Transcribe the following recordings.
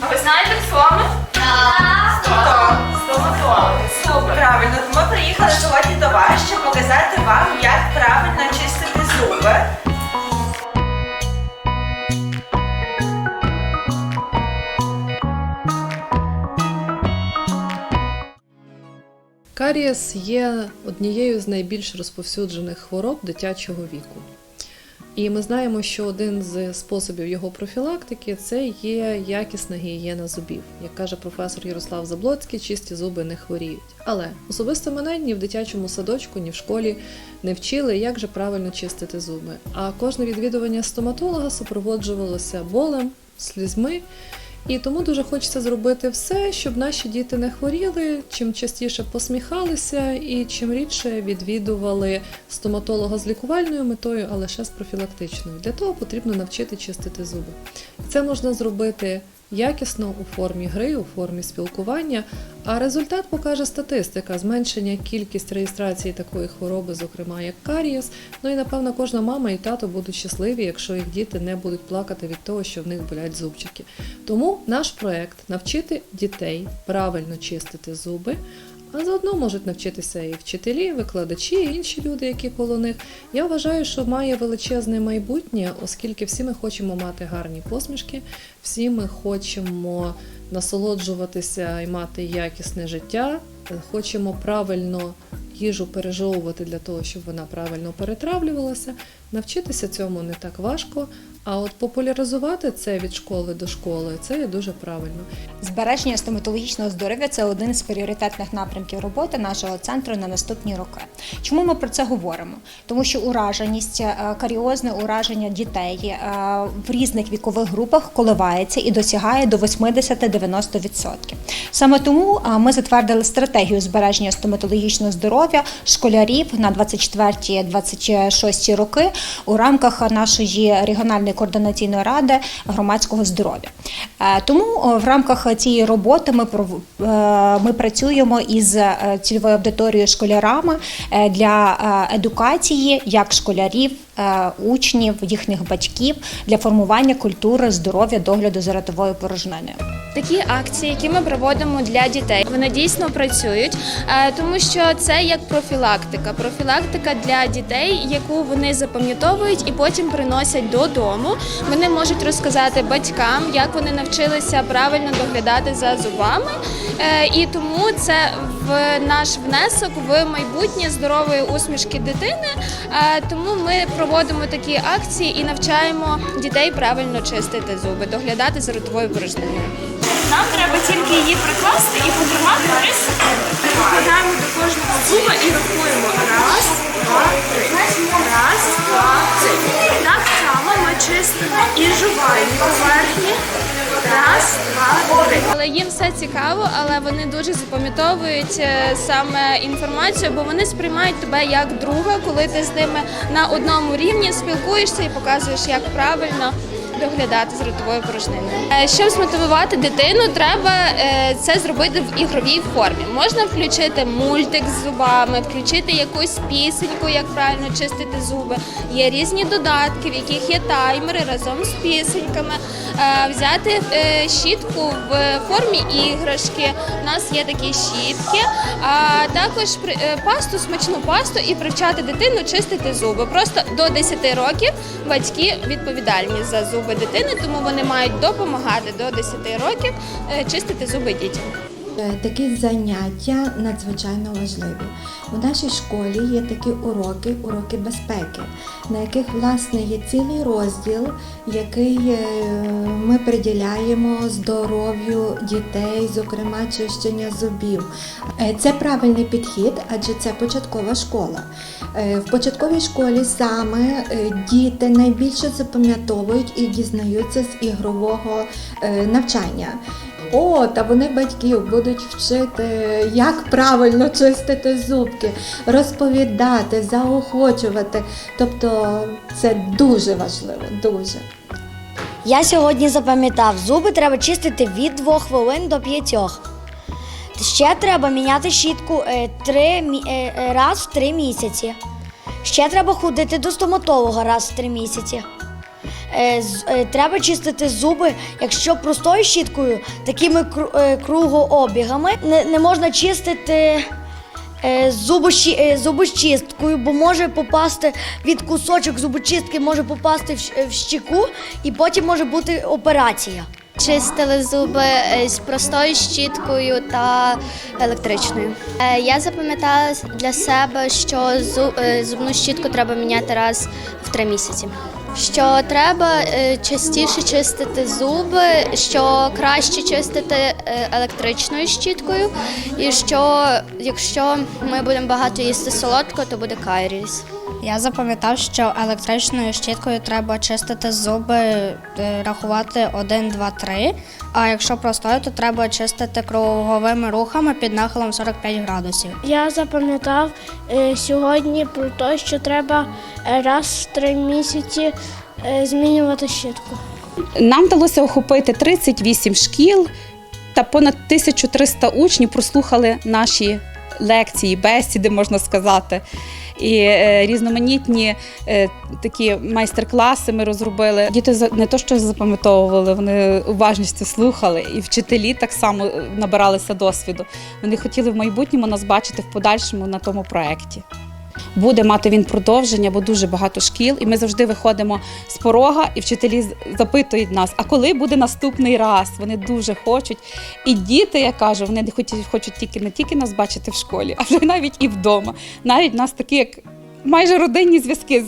А ви знаєте слово? Так. Супер. Правильно, ми приїхали сьогодні до вас, щоб показати вам, як правильно чистити зуби. Карієс є однією з найбільш розповсюджених хвороб дитячого віку. І ми знаємо, що один з способів його профілактики це є якісна гігієна зубів. Як каже професор Ярослав Заблоцький, чисті зуби не хворіють. Але особисто мене ні в дитячому садочку, ні в школі не вчили, як же правильно чистити зуби. А кожне відвідування стоматолога супроводжувалося болем, слізьми. І тому дуже хочеться зробити все, щоб наші діти не хворіли, чим частіше посміхалися і чим рідше відвідували стоматолога з лікувальною метою, а лише з профілактичною. Для того потрібно навчити чистити зуби. Це можна зробити якісно у формі гри, у формі спілкування. А результат покаже статистика зменшення кількість реєстрації такої хвороби, зокрема як карієс. Ну і напевно кожна мама і тато будуть щасливі, якщо їх діти не будуть плакати від того, що в них болять зубчики. Тому наш проект навчити дітей правильно чистити зуби. А заодно можуть навчитися і вчителі, викладачі, і інші люди, які коло них. Я вважаю, що має величезне майбутнє, оскільки всі ми хочемо мати гарні посмішки, всі ми хочемо насолоджуватися і мати якісне життя, хочемо правильно їжу пережовувати для того, щоб вона правильно перетравлювалася. Навчитися цьому не так важко. А от популяризувати це від школи до школи це є дуже правильно. Збереження стоматологічного здоров'я це один з пріоритетних напрямків роботи нашого центру на наступні роки. Чому ми про це говоримо? Тому що ураженість, е, каріозне ураження дітей е, в різних вікових групах коливається і досягає до 80-90%. Саме тому е, ми затвердили стратегію збереження стоматологічного здоров'я школярів на 24-26 роки у рамках нашої регіональної координаційної ради громадського здоров'я. Е, Тому в рамках цієї роботи ми е, ми працюємо із е, цільовою аудиторією школярами для едукації як школярів, учнів, їхніх батьків для формування культури здоров'я догляду за ротовою порожниною. Такі акції, які ми проводимо для дітей, вони дійсно працюють, е, тому що це як профілактика. Профілактика для дітей, яку вони запам'ятовують і потім приносять додому. Вони можуть розказати батькам, як вони навчилися правильно доглядати за зубами. Е, І тому це в наш внесок в майбутнє здорової усмішки дитини. Е, Тому ми проводимо такі акції і навчаємо дітей правильно чистити зуби, доглядати за ротовою порожниною. Нам треба тільки її прикласти і потримати 3 секунди. Прикладаємо до кожного зуба і рахуємо. Раз, два, три. Раз, два, три. Так само ми чистимо і жувальні поверхні. Раз, два, три. Але їм все цікаво, але вони дуже запам'ятовують е, саме інформацію, бо вони сприймають тебе як друга, коли ти з ними на одному рівні спілкуєшся і показуєш, як правильно. Доглядати з ротовою порожниною. Е, Щоб змотивувати дитину, треба е, це зробити в ігровій формі. Можна включити мультик з зубами, включити якусь пісеньку, як правильно чистити зуби. Є різні додатки, в яких є таймери разом з пісеньками. Е, Взяти щітку в формі іграшки. У нас є такі щітки, а також пасту, смачну пасту і привчати дитину чистити зуби. Просто до 10 років батьки відповідальні за зуби дитини, тому вони мають допомагати до 10 років е, чистити зуби дітям. Е, Такі заняття надзвичайно важливі. У нашій школі є такі уроки, уроки безпеки, на яких власне є цілий розділ, який е, ми приділяємо здоров'ю дітей, зокрема чищення зубів. Е, Це правильний підхід, адже це початкова школа. В початковій школі саме діти найбільше запам'ятовують і дізнаються з ігрового навчання. О, та вони батьків будуть вчити, як правильно чистити зубки, розповідати, заохочувати. Тобто це дуже важливо, дуже. Я сьогодні запам'ятав, зуби треба чистити від 2 хвилин до 5. Ще треба міняти щітку е, три, е, е, раз в 3 місяці. Ще треба ходити до стоматолога раз в 3 місяці. Е, е, треба чистити зуби, якщо простою щіткою, такими е, кругообігами. Не, можна чистити зубочисткою, бо може попасти від кусочок зубочистки, може попасти в, щіку, і потім може бути операція. Чистили зуби з простою щіткою та електричною. Я запам'ятала для себе, що зубну щітку треба міняти раз в три місяці. Що треба е, частіше чистити зуби, що краще чистити е, електричною щіткою, і що якщо ми будемо багато їсти солодко, то буде карієс. Я запам'ятав, що електричною щіткою треба чистити зуби, е, рахувати 1, 2, 3. А якщо простою, то треба чистити круговими рухами під нахилом 45 градусів. Я запам'ятав е, сьогодні про те, що треба е, раз в три місяці е, змінювати щітку. Нам вдалося охопити 38 шкіл та понад 1300 учнів прослухали наші лекції, бесіди, можна сказати. І е, різноманітні е, такі майстер-класи ми розробили. Діти не то, що запам'ятовували, вони уважністю слухали, і вчителі так само е, набиралися досвіду. Вони хотіли в майбутньому нас бачити в подальшому на тому проєкті. Буде мати він продовження, бо дуже багато шкіл, і ми завжди виходимо з порога, і вчителі запитують нас, а коли буде наступний раз? Вони дуже хочуть. І діти, я кажу, вони хочуть, хочуть тільки не тільки нас бачити в школі, а вже навіть і вдома. Навіть нас такі, як майже родинні зв'язки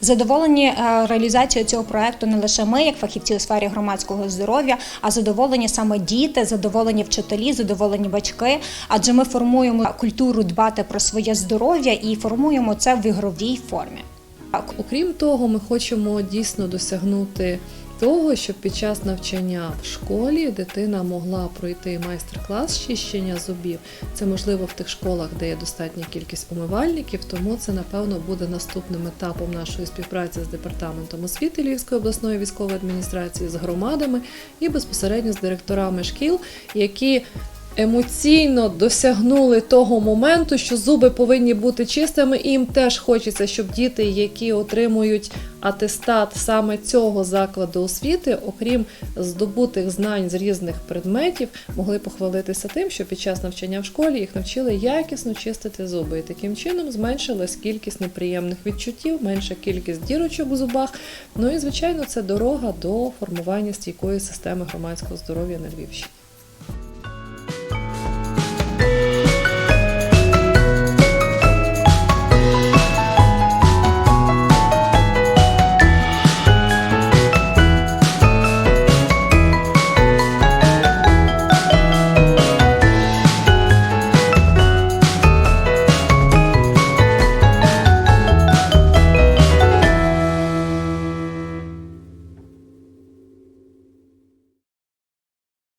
Задоволені е, реалізацією цього проекту не лише ми, як фахівці у сфері громадського здоров'я, а задоволені саме діти, задоволені вчителі, задоволені батьки. Адже ми формуємо культуру дбати про своє здоров'я і формуємо це в ігровій формі. Окрім того, ми хочемо дійсно досягнути того, щоб під час навчання в школі дитина могла пройти майстер-клас чищення зубів. Це можливо в тих школах, де є достатня кількість умивальників, тому це напевно буде наступним етапом нашої співпраці з департаментом освіти Львівської обласної військової адміністрації, з громадами і безпосередньо з директорами шкіл, які емоційно досягнули того моменту, що зуби повинні бути чистими, і їм теж хочеться, щоб діти, які отримують атестат саме цього закладу освіти, окрім здобутих знань з різних предметів, могли похвалитися тим, що під час навчання в школі їх навчили якісно чистити зуби, і таким чином зменшилась кількість неприємних відчуттів, менша кількість дірочок у зубах. Ну і звичайно, це дорога до формування стійкої системи громадського здоров'я на Львівщині.